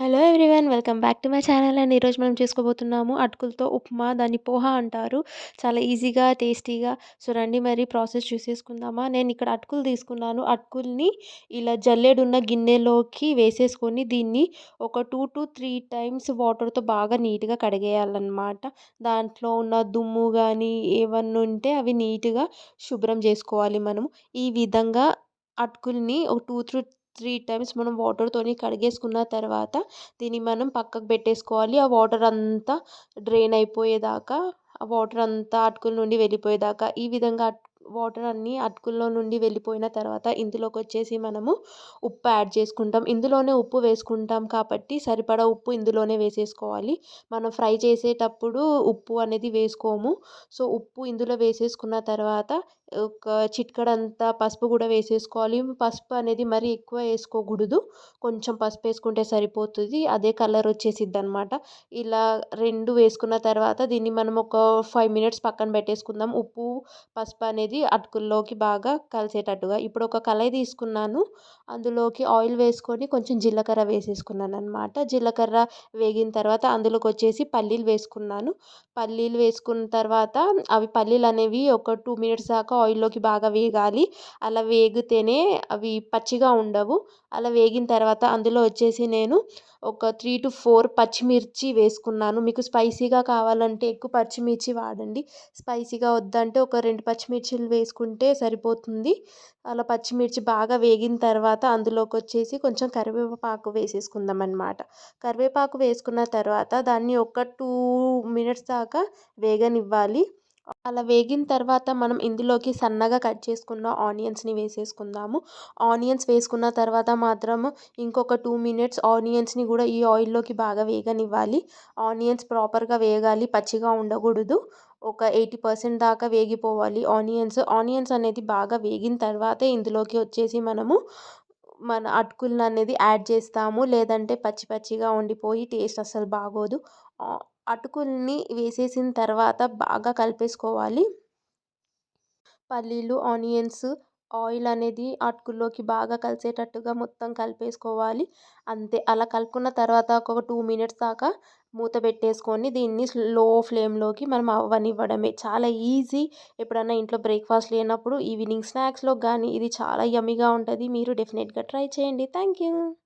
Hello everyone welcome back to my channel. And ఈరోజు మనం చేసుకోబోతున్నాము అటుకులతో ఉప్మా దాన్ని పోహా అంటారు. చాలా ఈజీగా టేస్టీగా. సో రండి మరి ప్రాసెస్ చూసేసుకుందామా. నేను ఇక్కడ అటుకులు తీసుకున్నాను. అటుకుల్ని ఇలా జల్లెడున్న గిన్నెలోకి వేసేసుకొని దీన్ని ఒక టూ టు త్రీ టైమ్స్ వాటర్తో బాగా నీట్గా కడిగేయాలన్నమాట. దాంట్లో ఉన్న దుమ్ము కానీ ఏమన్నా ఉంటే అవి నీట్గా శుభ్రం చేసుకోవాలి మనం ఈ విధంగా అటుకుల్ని ఒక టూ త్రీ త్రీ టైమ్స్ మనం వాటర్తోని కడిగేసుకున్న తర్వాత దీన్ని మనం పక్కకు పెట్టేసుకోవాలి. ఆ వాటర్ అంతా డ్రైన్ అయిపోయేదాకా ఆ వాటర్ అంతా అటుకుల నుండి వెళ్ళిపోయేదాకా ఈ విధంగా వాటర్ అన్నీ అటుకుల్లో నుండి వెళ్ళిపోయిన తర్వాత ఇందులోకి వచ్చేసి మనము ఉప్పు యాడ్ చేసుకుంటాం. ఇందులోనే ఉప్పు వేసుకుంటాం కాబట్టి సరిపడా ఉప్పు ఇందులోనే వేసేసుకోవాలి. మనం ఫ్రై చేసేటప్పుడు ఉప్పు అనేది వేసుకోము. సో ఉప్పు ఇందులో వేసేసుకున్న తర్వాత ఒక చిట్కడంతా పసుపు కూడా వేసేసుకోవాలి. పసుపు అనేది మరీ ఎక్కువ వేసుకోకూడదు. కొంచెం పసుపు వేసుకుంటే సరిపోతుంది. అదే కలర్ వచ్చేసిద్ది అనమాట ఇలా రెండు వేసుకున్న తర్వాత దీన్ని మనం ఒక ఫైవ్ మినిట్స్ పక్కన పెట్టేసుకుందాం. ఉప్పు పసుపు అనేది అటుకుల్లోకి బాగా కలిసేటట్టుగా ఇప్పుడు ఒక కళాయి తీసుకున్నాను. అందులోకి ఆయిల్ వేసుకొని కొంచెం జీలకర్ర వేసేసుకున్నాను అనమాట జీలకర్ర వేగిన తర్వాత అందులోకి వచ్చేసి పల్లీలు వేసుకున్నాను. పల్లీలు వేసుకున్న తర్వాత అవి పల్లీలు అనేవి ఒక టూ మినిట్స్ దాకా ఆయిల్లోకి బాగా వేగాలి. అలా వేగితేనే అవి పచ్చిగా ఉండవు. అలా వేగిన తర్వాత అందులో వచ్చేసి నేను ఒక త్రీ టు ఫోర్ పచ్చిమిర్చి వేసుకున్నాను. మీకు స్పైసీగా కావాలంటే ఎక్కువ పచ్చిమిర్చి వాడండి. స్పైసీగా వద్దంటే ఒక రెండు పచ్చిమిర్చిలు వేసుకుంటే సరిపోతుంది. అలా పచ్చిమిర్చి బాగా వేగిన తర్వాత అందులోకి వచ్చేసి కొంచెం కరివేపాకు వేసేసుకుందాం అనమాట కరివేపాకు వేసుకున్న తర్వాత దాన్ని ఒక టూ మినిట్స్ దాకా వేగనివ్వాలి. అలా వేగిన తర్వాత మనం ఇందులోకి సన్నగా కట్ చేసుకున్న ఆనియన్స్ని వేసేసుకుందాము. ఆనియన్స్ వేసుకున్న తర్వాత మాత్రం ఇంకొక టూ మినిట్స్ ఆనియన్స్ని కూడా ఈ ఆయిల్లోకి బాగా వేగనివ్వాలి. ఆనియన్స్ ప్రాపర్గా వేగాలి పచ్చిగా ఉండకూడదు. ఒక ఎయిటీ పర్సెంట్ దాకా వేగిపోవాలి. ఆనియన్స్ ఆనియన్స్ అనేది బాగా వేగిన తర్వాతే ఇందులోకి వచ్చేసి మనము మన అటుకులను అనేది యాడ్ చేస్తాము. లేదంటే పచ్చి పచ్చిగా ఉండిపోయి టేస్ట్ అస్సలు బాగోదు. అటుకుల్ని వేసేసిన తర్వాత బాగా కలిపేసుకోవాలి. పల్లీలు ఆనియన్స్ ఆయిల్ అనేది అటుకుల్లోకి బాగా కలిసేటట్టుగా మొత్తం కలిపేసుకోవాలి. అంతే అలా కలుపుకున్న తర్వాత ఒక టూ మినిట్స్ దాకా మూత పెట్టేసుకొని దీన్ని లో ఫ్లేమ్లోకి మనం అవ్వనివ్వడమే చాలా ఈజీ. ఎప్పుడన్నా ఇంట్లో బ్రేక్ఫాస్ట్ లేనప్పుడు ఈవినింగ్ స్నాక్స్లో కానీ ఇది చాలా యమ్మీగా ఉంటుంది. మీరు డెఫినెట్గా ట్రై చేయండి. Thank you